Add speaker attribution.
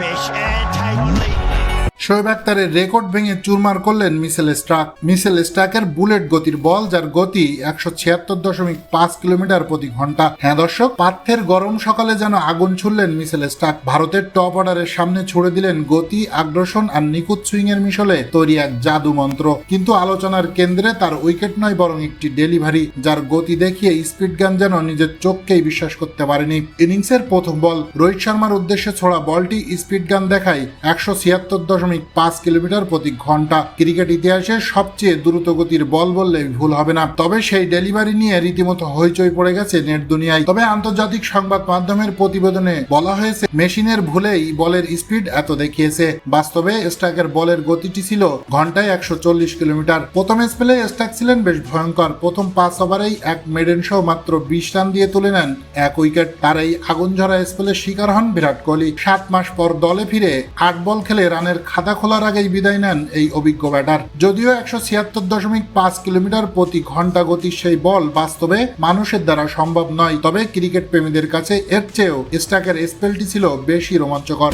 Speaker 1: rubbish and take.
Speaker 2: Shoaib আক্তারের record ভেঙে চুরমার করলেন মিসেল স্টাক মিসেল স্ট্রাকের বুলেট গতির বল, যার গতি একশো ছিয়াত্তর দশমিক পাঁচ কিলোমিটার প্রতি ঘণ্টা। হ্যাঁ দর্শক পাথ্যের গরম সকালে যেন আগুন ছুড়লেন মিসেল স্ট্রাক। ভারতের টপ অর্ডারের সামনে ছুড়ে দিলেন গতি, আগ্রাসন আর নিখুঁত সুইং এর মিশলে তৈরি এক জাদু মন্ত্র। কিন্তু আলোচনার কেন্দ্রে তার উইকেট নয়, বরং একটি ডেলিভারি, যার গতি দেখিয়ে স্পিড গান যেন নিজের চোখকেই বিশ্বাস করতে পারেনি। ইনিংসের প্রথম বল, রোহিত শর্মার উদ্দেশ্যে ছোড়া বলটি স্পিড গান দেখায় একশো ছিয়াত্তর দশমিক পাঁচ কিলোমিটার প্রতি ঘণ্টা। ক্রিকেট ইতিহাসে সবচেয়ে দ্রুত গতির বল বললে ভুল হবে না। তবে সেই ডেলিভারি নিয়ে রীতিমতো হইচই পড়ে গেছে নেট দুনিয়ায়। তবে আন্তর্জাতিক সংবাদ মাধ্যমের প্রতিবেদনে বলা হয়েছে, মেশিনের ভুলেই বলের স্পিড এত দেখিয়েছে। বাস্তবে স্টাকের বলের গতিটি ছিল ঘন্টায় একশো চল্লিশ কিলোমিটার। প্রথম স্পেলে স্টাক ছিলেন বেশ ভয়ঙ্কর। প্রথম পাঁচ ওভারেই এক মেডেন সহ মাত্র বিশ রান দিয়ে তুলে নেন এক উইকেট। তার এই আগুন ঝরা স্পেলের শিকার হন বিরাট কোহলি। সাত মাস পর দলে ফিরে আট বল খেলে রানের খাতা খোলার আগেই বিদায় নেন এই অভিজ্ঞ ব্যাটার। যদিও একশো ছিয়াত্তর দশমিক পাঁচ কিলোমিটার প্রতি ঘণ্টা গতির সেই বল বাস্তবে মানুষের দ্বারা সম্ভব নয়, তবে ক্রিকেট প্রেমীদের কাছে এর চেয়েও স্টাকের স্পেলটি ছিল বেশি রোমাঞ্চকর।